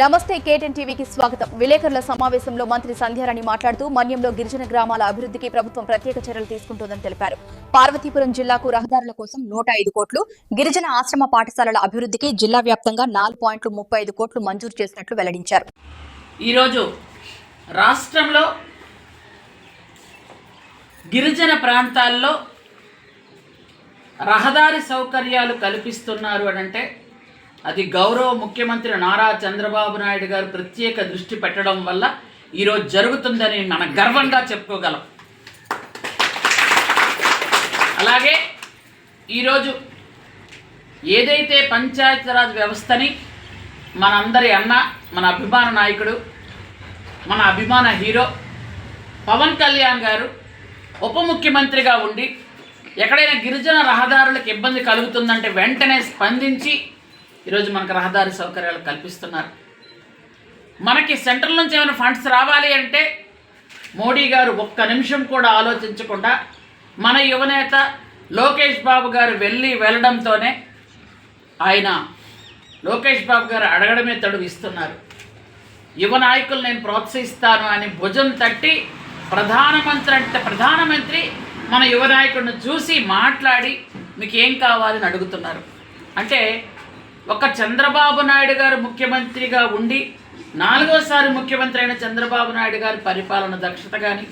నమస్తే కేటెన్ టీవీకి స్వాగతం. విలేకరుల సమావేశంలో మంత్రి సంధ్యారాణి మాట్లాడుతూ మన్యంలో గిరిజన గ్రామాల అభివృద్ధికి ప్రభుత్వం ప్రత్యేక చర్యలు తీసుకుంటోందని తెలిపారు. పార్వతీపురం జిల్లాకు రహదారుల కోసం నూట ఐదు కోట్లు గిరిజన ఆశ్రమ పాఠశాలల అభివృద్ధికి జిల్లా వ్యాప్తంగా నాలుగు పాయింట్లు ముప్పై ఐదు కోట్లు మంజూరు చేసినట్లు వెల్లడించారు. ఈరోజు రాష్ట్రంలో గిరిజన ప్రాంతాల్లో రహదారి సౌకర్యాలు కల్పిస్తున్నారు అనంటే అది గౌరవ ముఖ్యమంత్రి నారా చంద్రబాబు నాయుడు గారు ప్రత్యేక దృష్టి పెట్టడం వల్ల ఈరోజు జరుగుతుందని మన గర్వంగా చెప్పుకోగలం. అలాగే ఈరోజు ఏదైతే పంచాయతీరాజ్ వ్యవస్థని మనందరి అన్న మన అభిమాన నాయకుడు మన అభిమాన హీరో పవన్ కళ్యాణ్ గారు ఉప ముఖ్యమంత్రిగా ఉండి ఎక్కడైనా గిరిజన రహదారులకు ఇబ్బంది కలుగుతుందంటే వెంటనే స్పందించి ఈరోజు మనకు రహదారి సౌకర్యాలు కల్పిస్తున్నారు. మనకి సెంట్రల్ నుంచి ఏమైనా ఫండ్స్ రావాలి అంటే మోడీ గారు ఒక్క నిమిషం కూడా ఆలోచించకుండా మన యువనేత లోకేష్ బాబు గారు వెళ్ళి వెళ్ళడంతోనే ఆయన లోకేష్ బాబు గారు అడగడమే తడువు ఇస్తున్నారు. యువ నాయకులు నేను ప్రోత్సహిస్తాను అని భుజం తట్టి ప్రధానమంత్రి అంటే ప్రధానమంత్రి మన యువ నాయకుడిని చూసి మాట్లాడి మీకు ఏం కావాలని అడుగుతున్నారు. అంటే ఒక చంద్రబాబు నాయుడు గారు ముఖ్యమంత్రిగా ఉండి నాలుగోసారి ముఖ్యమంత్రి అయిన చంద్రబాబు నాయుడు గారి పరిపాలన దక్షత కానీ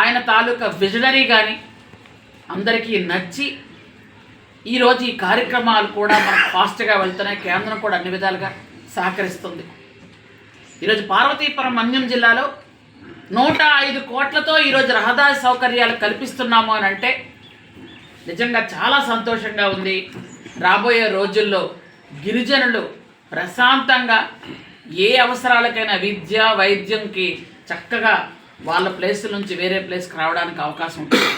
ఆయన తాలూకా విజనరీ కానీ అందరికీ నచ్చి ఈరోజు ఈ కార్యక్రమాలు కూడా మనకు ఫాస్ట్గా వెళ్తున్నాయి. కేంద్రం కూడా అన్ని విధాలుగా సహకరిస్తుంది. ఈరోజు పార్వతీపురం మన్యం జిల్లాలో నూట ఐదు కోట్లతో ఈరోజు రహదారి సౌకర్యాలు కల్పిస్తున్నాము అని అంటే నిజంగా చాలా సంతోషంగా ఉంది. రాబోయే రోజుల్లో గిరిజనులు ప్రశాంతంగా ఏ అవసరాలకైనా విద్య వైద్యంకి చక్కగా వాళ్ళ ప్లేస్ నుంచి వేరే ప్లేస్కి రావడానికి అవకాశం ఉంటుంది.